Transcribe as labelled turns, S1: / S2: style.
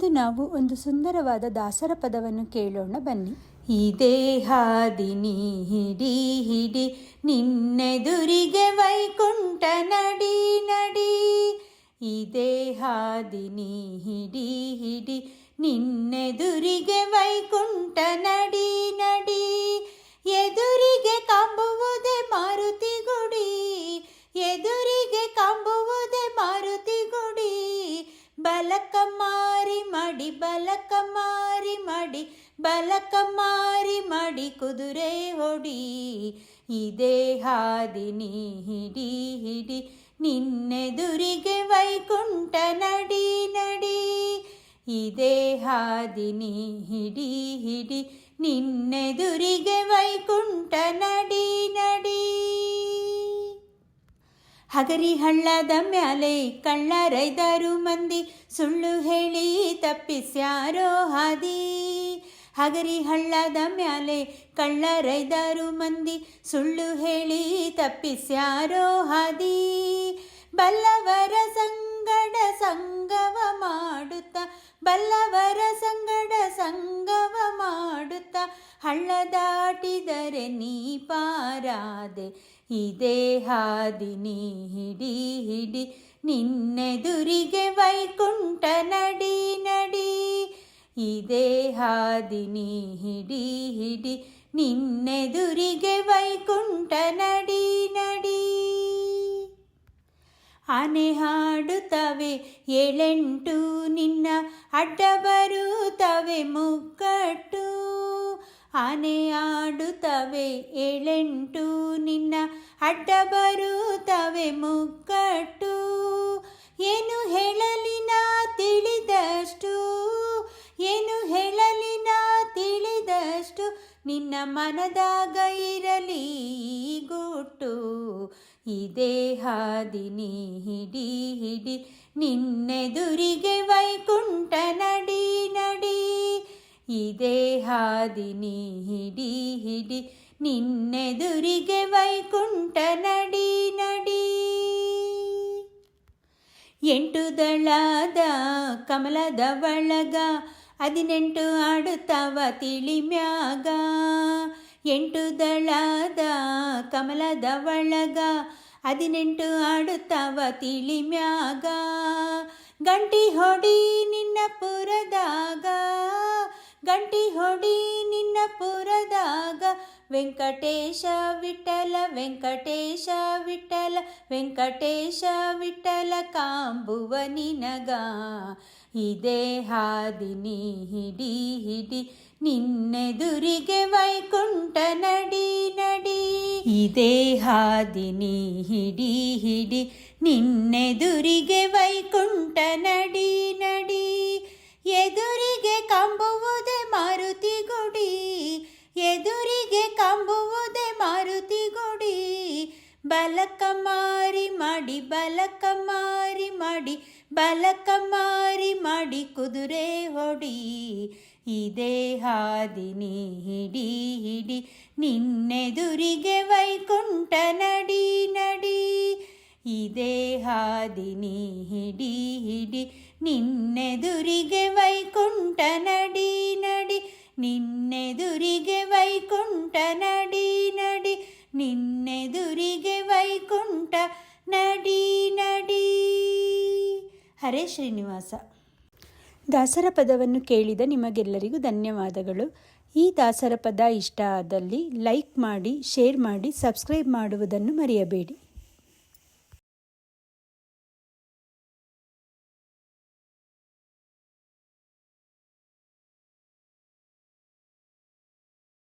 S1: ಇಂದು ನಾವು ಒಂದು ಸುಂದರವಾದ ದಾಸರ ಪದವನ್ನು ಕೇಳೋಣ, ಬನ್ನಿ. ಇದೇ ಹಾದಿನಿ ಹಿಡಿ ಹಿಡಿ, ನಿನ್ನೆದುರಿಗೆ ವೈಕುಂಠ ನಡಿ ನಡಿ. ಇದೇ ಹಾದಿನಿ ಹಿಡಿ ಹಿಡಿ, ನಿನ್ನೆದುರಿಗೆ ವೈಕುಂಠ ನಡಿ ನಡಿ. ಬಲಕ ಮಾರಿ ಮಡಿ, ಬಲಕ ಮಾರಿ ಮಡಿ ಕುದುರೆ ಹೊಡಿ ಇದೇ ಹಾದಿನಿ ಹಿಡಿ ಹಿಡಿ, ನಿನ್ನೆದುರಿಗೆ ವೈಕುಂಠ ನಡಿ ನಡಿ. ಇದೇ ಹಾದಿನಿ ಹಿಡಿ ಹಿಡಿ, ನಿನ್ನೆದುರಿಗೆ ವೈಕುಂಠ ನಡಿ ನಡಿ. ಹಗರಿ ಹಳ್ಳದ ಮ್ಯಾಲೆ ಕಳ್ಳರೈದಾರು ಮಂದಿ, ಸುಳ್ಳು ಹೇಳಿ ತಪ್ಪಿಸ್ಯಾರೋ ಹಾದಿ. ಹಗರಿ ಹಳ್ಳದ ಮ್ಯಾಲೆ ಕಳ್ಳರೈದಾರು ಮಂದಿ, ಸುಳ್ಳು ಹೇಳಿ ತಪ್ಪಿಸ್ಯಾರೋ ಹಾದಿ. ಬಲ್ಲವರ ಸಂಗಡ ಸಂಗವ ಮಾಡುತ್ತ, ಬಲ್ಲವರ ಸಂಗಡ ಸಂಗವ ಮಾಡುತ್ತ ಹಳ್ಳ ದಾಟಿದರೆ ನೀ ಈ ಇದೇ ಹಾದಿನಿ ಹಿಡಿ ಹಿಡಿ ನಿನ್ನೆದುರಿಗೆ ವೈಕುಂಠ ನಡಿ ನಡಿ ಇದೇ ಹಾದಿನಿ ಹಿಡಿ ಹಿಡಿ ನಿನ್ನೆದುರಿಗೆ ವೈಕುಂಠ ನಡಿ ನಡಿ ಆನೆ ಹಾಡುತ್ತವೆ ಏಳೆಂಟು ನಿನ್ನ ಅಡ್ಡ ಬರುತ್ತವೆ ಮುಕ್ಕಟ್ಟು ಆನೆ ಆಡುತ್ತವೆ, ಏಳೆಂಟು ನಿನ್ನ ಅಡ್ಡ ಬರುತ್ತವೆ ಮುಕ್ಕಟ್ಟು. ಏನು ಹೇಳಲಿನ ತಿಳಿದಷ್ಟು, ಏನು ಹೇಳಲಿನ ತಿಳಿದಷ್ಟು, ನಿನ್ನ ಮನದಾಗ ಇರಲಿ ಗುಟ್ಟು. ಇದೇ ಹಾದಿನಿ ಹಿಡಿ ಹಿಡಿ, ನಿನ್ನೆದುರಿಗೆ ವೈಕುಂಠ ನಡಿ ನಡಿ ಇದೇ ಹಾದಿನಿ ಹಿಡಿ ಹಿಡಿ ನಿನ್ನೆದುರಿಗೆ ವೈಕುಂಠ ನಡಿ ನಡಿ. ಎಂಟು ದಳದ ಕಮಲದ ಒಳಗ ಹದಿನೆಂಟು ಆಡುತ್ತವ ತಿಳಿಮ್ಯಾಗ ಎಂಟು ದಳದ ಕಮಲದ ಒಳಗ ಹದಿನೆಂಟು ಆಡುತ್ತವ ತಿಳಿಮ್ಯಾಗ ಗಂಟಿ ಹೊಡಿ ನಿನ್ನ ಪುರದಾಗ. ಗಂಟಿ ಹೊಡಿ ನಿನ್ನ ಪುರದಾಗ. ವೆಂಕಟೇಶ ವಿಠಲ ವೆಂಕಟೇಶ ವಿಠಲ ವೆಂಕಟೇಶ ವಿಠಲ ಕಾಂಬುವ ನಿನಗ. ಇದೇ ಹಾದಿನಿ ಹಿಡಿ ಹಿಡಿ ನಿನ್ನೆದುರಿಗೆ ವೈಕುಂಠ ನಡಿ ನಡಿ. ಇದೇ ಹಾದಿನಿ ಹಿಡಿ ಹಿಡಿ ನಿನ್ನೆದುರಿಗೆ ವೈಕುಂಠ ನಡಿ ನಡಿ. ಬಲಕ ಮಾರಿ ಮಾಡಿ ಬಲಕ ಮಾರಿ ಮಾಡಿ ಬಲಕ ಮಾರಿ ಮಾಡಿ ಕುದುರೆ ಹೊಡಿ ಇದೇ ಹಾದಿನಿ ಹಿಡಿ ಹಿಡಿ ನಿನ್ನೆದುರಿಗೆ ವೈಕುಂಠ ನಡಿ ನಡಿ ಇದೇ ಹಾದಿನಿ ಹಿಡಿ ಹಿಡಿ ನಿನ್ನೆದುರಿಗೆ ವೈಕುಂಠ ನಡಿ ನಡಿ ನಿನ್ನೆದುರಿಗೆ ಹರೇ ಶ್ರೀನಿವಾಸ. ದಾಸರ ಪದವನ್ನು ಕೇಳಿದ ನಿಮಗೆಲ್ಲರಿಗೂ ಧನ್ಯವಾದಗಳು. ಈ ದಾಸರ ಪದ ಇಷ್ಟ ಆದಲ್ಲಿ ಲೈಕ್ ಮಾಡಿ, ಶೇರ್ ಮಾಡಿ, ಸಬ್ಸ್ಕ್ರೈಬ್ ಮಾಡುವುದನ್ನು ಮರೆಯಬೇಡಿ.